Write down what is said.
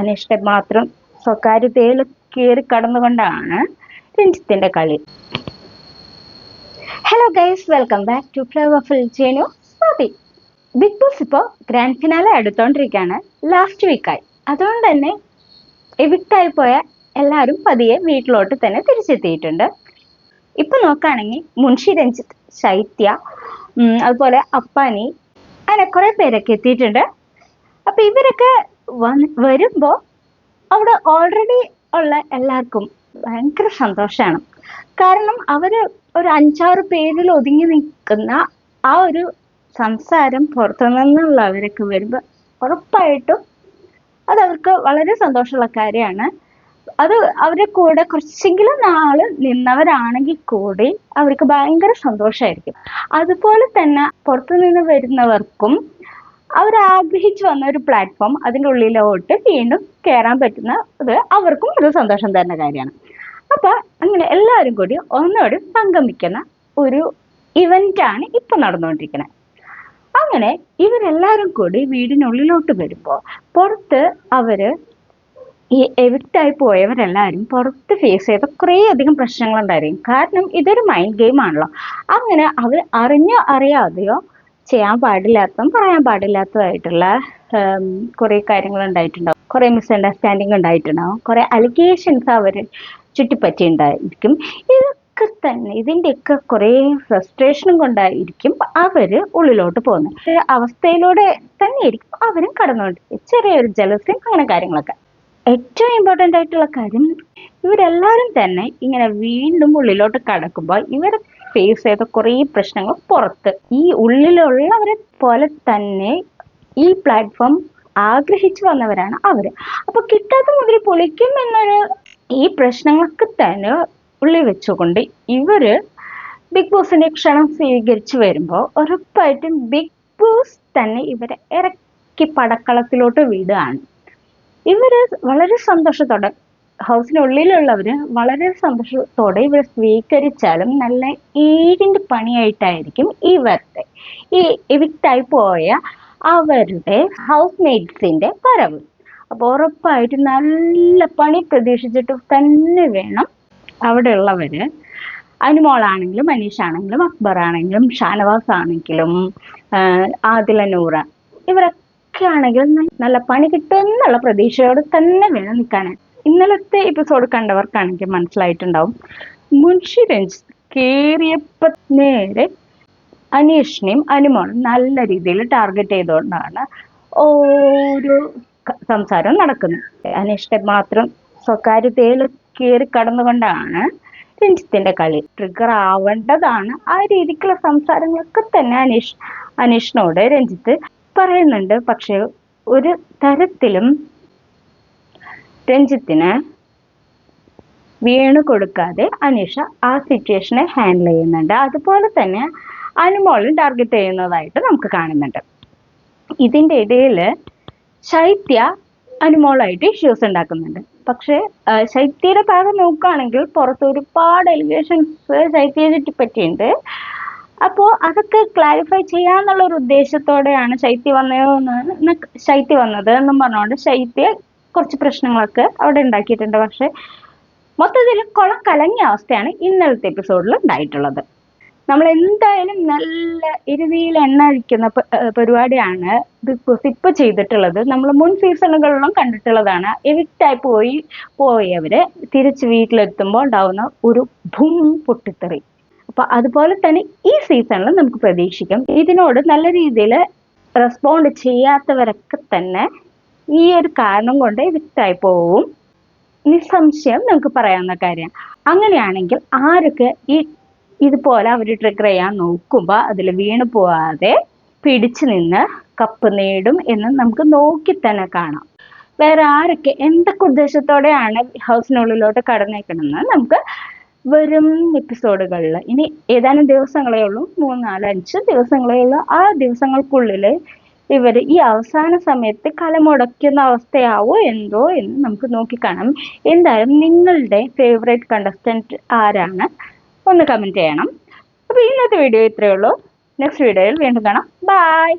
അനിഷ്ട മാത്രം സ്വകാര്യതയിൽ കയറി കടന്നുകൊണ്ടാണ് രഞ്ജിത്തിന്റെ കളി. Hello guys welcome back to flowerful ചേനു Swathi Bigg Boss ഇപ്പോൾ ഗ്രാൻഡ് ഫിനാലെ അടുത്തോണ്ടിരിക്കുകയാണ് ലാസ്റ്റ് വീക്കായി അതുകൊണ്ട് തന്നെ എവിക്റ്റായി പോയ എല്ലാവരും പതിയെ വീട്ടിലോട്ട് തന്നെ തിരിച്ചെത്തിയിട്ടുണ്ട്. ഇപ്പൊ നോക്കുകയാണെങ്കിൽ മുൻഷി രഞ്ജിത്ത് ശൈത്യ അതുപോലെ അപ്പാനി അങ്ങനെ കുറെ പേരൊക്കെ എത്തിയിട്ടുണ്ട്. അപ്പൊ ഇവരൊക്കെ വന്ന് വരുമ്പോ അവിടെ ഓൾറെഡി ഉള്ള എല്ലാവർക്കും ഭയങ്കര സന്തോഷമാണ് കാരണം അവർ ഒരു അഞ്ചാറ് പേരിൽ ഒതുങ്ങി നിൽക്കുന്ന ആ ഒരു സംസാരം പുറത്തു നിന്നുള്ളവരൊക്കെ വരുമ്പോൾ ഉറപ്പായിട്ടും അത് വളരെ സന്തോഷമുള്ള കാര്യമാണ്. അത് അവരുടെ കൂടെ കുറച്ചെങ്കിലും നാൾ നിന്നവരാണെങ്കിൽ കൂടി അവർക്ക് ഭയങ്കര സന്തോഷമായിരിക്കും. അതുപോലെ തന്നെ പുറത്തു നിന്ന് വരുന്നവർക്കും അവർ ആഗ്രഹിച്ചു വന്ന ഒരു പ്ലാറ്റ്ഫോം അതിന്റെ ഉള്ളിലോട്ട് വീണ്ടും കയറാൻ പറ്റുന്ന ഇത് അവർക്കും ഒരു സന്തോഷം തരുന്ന കാര്യമാണ്. അപ്പോൾ അങ്ങനെ എല്ലാവരും കൂടി ഒന്നോട് സംഗമിക്കുന്ന ഒരു ഇവന്റാണ് ഇപ്പൊ നടന്നുകൊണ്ടിരിക്കുന്നത്. അങ്ങനെ ഇവരെല്ലാവരും കൂടി വീടിനുള്ളിലോട്ട് വരുമ്പോൾ പുറത്ത് അവർ ഈ എവിക്റ്റായി പോയവരെല്ലാവരും പുറത്ത് ഫേസ് ചെയ്ത കുറേ അധികം പ്രശ്നങ്ങളുണ്ടായിരിക്കും. കാരണം ഇതൊരു മൈൻഡ് ഗെയിം ആണല്ലോ. അങ്ങനെ അവർ അറിഞ്ഞോ അറിയാതെയോ ചെയ്യാൻ പാടില്ലാത്തതും പറയാൻ പാടില്ലാത്തതായിട്ടുള്ള ആയിട്ടുള്ള കുറേ കാര്യങ്ങൾ ഉണ്ടായിട്ടുണ്ടാവും. കുറേ മിസ്അണ്ടർസ്റ്റാൻഡിങ് ഉണ്ടായിട്ടുണ്ടാവും. കുറേ അലിഗേഷൻസ് അവർ ചുറ്റിപ്പറ്റി ഉണ്ടായിരിക്കും ഇതൊക്കെ തന്നെ ഇതിന്റെയൊക്കെ കുറേ ഫ്രസ്ട്രേഷനും കൊണ്ടായിരിക്കും അവർ ഉള്ളിലോട്ട് പോകുന്നത്. അവസ്ഥയിലൂടെ തന്നെയായിരിക്കും അവരും കടന്നുകൊണ്ടിരിക്കും ചെറിയൊരു ജലസ്യം അങ്ങനെ കാര്യങ്ങളൊക്കെ. ഏറ്റവും ഇമ്പോർട്ടന്റ് ആയിട്ടുള്ള കാര്യം ഇവരെല്ലാവരും തന്നെ ഇങ്ങനെ വീണ്ടും ഉള്ളിലോട്ട് കടക്കുമ്പോൾ ഇവർ ഫേസ് ചെയ്ത കുറേ പ്രശ്നങ്ങൾ പുറത്ത്. ഈ ഉള്ളിലുള്ളവരെ പോലെ തന്നെ ഈ പ്ലാറ്റ്ഫോം ആഗ്രഹിച്ചു വന്നവരാണ് അവർ അപ്പോൾ കിട്ടാത്ത മുതൽ പൊളിക്കും എന്നൊരു ഈ പ്രശ്നങ്ങൾക്ക് തന്നെ ഉള്ളിൽ വെച്ചുകൊണ്ട് ഇവർ ബിഗ് ബോസിന്റെ ക്ഷണം സ്വീകരിച്ചു വരുമ്പോൾ ഉറപ്പായിട്ടും ബിഗ് ബോസ് തന്നെ ഇവരെ ഇറക്കി പടക്കളത്തിലോട്ട് വിടുകയാണ്. ഇവർ വളരെ സന്തോഷത്തോടെ ഹൗസിനുള്ളിലുള്ളവര് വളരെ സന്തോഷത്തോടെ ഇവരെ സ്വീകരിച്ചാലും നല്ല ഏഴിന്റെ പണിയായിട്ടായിരിക്കും ഇവരുടെ ഈ എവിക്റ്റായി പോയ അവരുടെ ഹൗസ് മേറ്റ്സിന്റെ വരവ്. അപ്പോൾ ഉറപ്പായിട്ട് നല്ല പണി പ്രതീക്ഷിച്ചിട്ട് തന്നെ വേണം അവിടെ ഉള്ളവര് അനുമോളാണെങ്കിലും മനീഷ് ആണെങ്കിലും അക്ബർ ആണെങ്കിലും ഷാനവാസ് ആണെങ്കിലും ആദില നൂറ ഇവരൊക്കെ ആണെങ്കിലും നല്ല പണി കിട്ടുമെന്നുള്ള പ്രതീക്ഷയോടെ തന്നെ വേണം നിൽക്കാനായിട്ട്. ഇന്നലത്തെ എപ്പിസോഡ് കണ്ടവർക്കാണെങ്കിൽ മനസ്സിലായിട്ടുണ്ടാവും. മുൻഷി രഞ്ജിത്ത് കേറിയപ്പോ നേരെ അനീഷിനെയും അനുമോളും നല്ല രീതിയിൽ ടാർഗറ്റ് ചെയ്തുകൊണ്ടാണ് ഓരോ സംസാരം നടക്കുന്നത്. അനീഷിനെ മാത്രം സ്വകാര്യതയിൽ കയറി കടന്നുകൊണ്ടാണ് രഞ്ജിത്തിന്റെ കളി ട്രിഗർ ആവേണ്ടതാണ്. ആ രീതിക്കുള്ള സംസാരങ്ങളൊക്കെ തന്നെ അനീഷ് അനീഷിനോട് രഞ്ജിത്ത് പറയുന്നുണ്ട്. പക്ഷെ ഒരു തരത്തിലും രഞ്ജിത്തിന് വീണ് കൊടുക്കാതെ അനീഷ ആ സിറ്റുവേഷനെ ഹാൻഡിൽ ചെയ്യുന്നുണ്ട്. അതുപോലെ തന്നെ അനുമോളും ടാർഗറ്റ് ചെയ്യുന്നതായിട്ട് നമുക്ക് കാണുന്നുണ്ട്. ഇതിന്റെ ഇടയിൽ ശൈത്യ അനുമോളായിട്ട് ഇഷ്യൂസ് ഉണ്ടാക്കുന്നുണ്ട്. പക്ഷേ ശൈത്യയുടെ ഭാഗം നോക്കുകയാണെങ്കിൽ പുറത്ത് ഒരുപാട് എലിഗേഷൻസ് ശൈത്യയെ ചുറ്റിപ്പറ്റിയുണ്ട് അപ്പോൾ അതൊക്കെ ക്ലാരിഫൈ ചെയ്യാന്നുള്ള ഒരു ഉദ്ദേശത്തോടെയാണ് ശൈത്യ വന്നത് ശൈത്യ വന്നത് എന്നും പറഞ്ഞുകൊണ്ട് ശൈത്യ കുറച്ച് പ്രശ്നങ്ങളൊക്കെ അവിടെ ഉണ്ടാക്കിയിട്ടുണ്ട്. പക്ഷെ മൊത്തത്തിൽ കുളം കലങ്ങിയ അവസ്ഥയാണ് ഇന്നലത്തെ എപ്പിസോഡിൽ ഉണ്ടായിട്ടുള്ളത്. നമ്മൾ എന്തായാലും നല്ല ഇരുതിയിൽ എണ്ണ അഴിക്കുന്ന പരിപാടിയാണ് ബിഗ് ബോസ് ഇപ്പൊ ചെയ്തിട്ടുള്ളത്. നമ്മൾ മുൻ സീസണുകളിലും കണ്ടിട്ടുള്ളതാണ്. എവിക്റ്റായി പോയി പോയവര് തിരിച്ച് വീട്ടിലെത്തുമ്പോൾ ഉണ്ടാവുന്ന ഒരു ഭൂം പൊട്ടിത്തെറി. അപ്പൊ അതുപോലെ തന്നെ ഈ സീസണിൽ നമുക്ക് പ്രതീക്ഷിക്കാം. ഇതിനോട് നല്ല രീതിയിൽ റെസ്പോണ്ട് ചെയ്യാത്തവരൊക്കെ തന്നെ ഈ ഒരു കാരണം കൊണ്ട് വിത്തായി പോവും. നിസ്സംശയം നമുക്ക് പറയാവുന്ന കാര്യം. അങ്ങനെയാണെങ്കിൽ ആരൊക്കെ ഈ ഇതുപോലെ അവർ ട്രിഗർ ചെയ്യാൻ നോക്കുമ്പോൾ അതിൽ വീണു പോവാതെ പിടിച്ചു നിന്ന് കപ്പ് നേടും എന്ന് നമുക്ക് നോക്കി തന്നെ കാണാം. വേറെ ആരൊക്കെ എന്തൊക്കെ ഉദ്ദേശത്തോടെയാണ് ഹൗസിനുള്ളിലോട്ട് കടന്നേക്കണമെന്ന് നമുക്ക് വരും എപ്പിസോഡുകളിൽ ഇനി ഏതാനും ദിവസങ്ങളേ ഉള്ളൂ. മൂന്ന് നാല് അഞ്ച് ദിവസങ്ങളേ ഉള്ളൂ. ആ ദിവസങ്ങൾക്കുള്ളിൽ ഇവർ ഈ അവസാന സമയത്ത് കലമുടക്കുന്ന അവസ്ഥയാവോ എന്തോ എന്ന് നമുക്ക് നോക്കിക്കാണാം. എന്തായാലും നിങ്ങളുടെ ഫേവറേറ്റ് കണ്ടസ്റ്റന്റ് ആരാണ്? ഒന്ന് കമന്റ് ചെയ്യണം. അപ്പോൾ ഇന്നത്തെ വീഡിയോ ഇത്രയേ ഉള്ളൂ. നെക്സ്റ്റ് വീഡിയോയിൽ വീണ്ടും കാണാം. ബൈ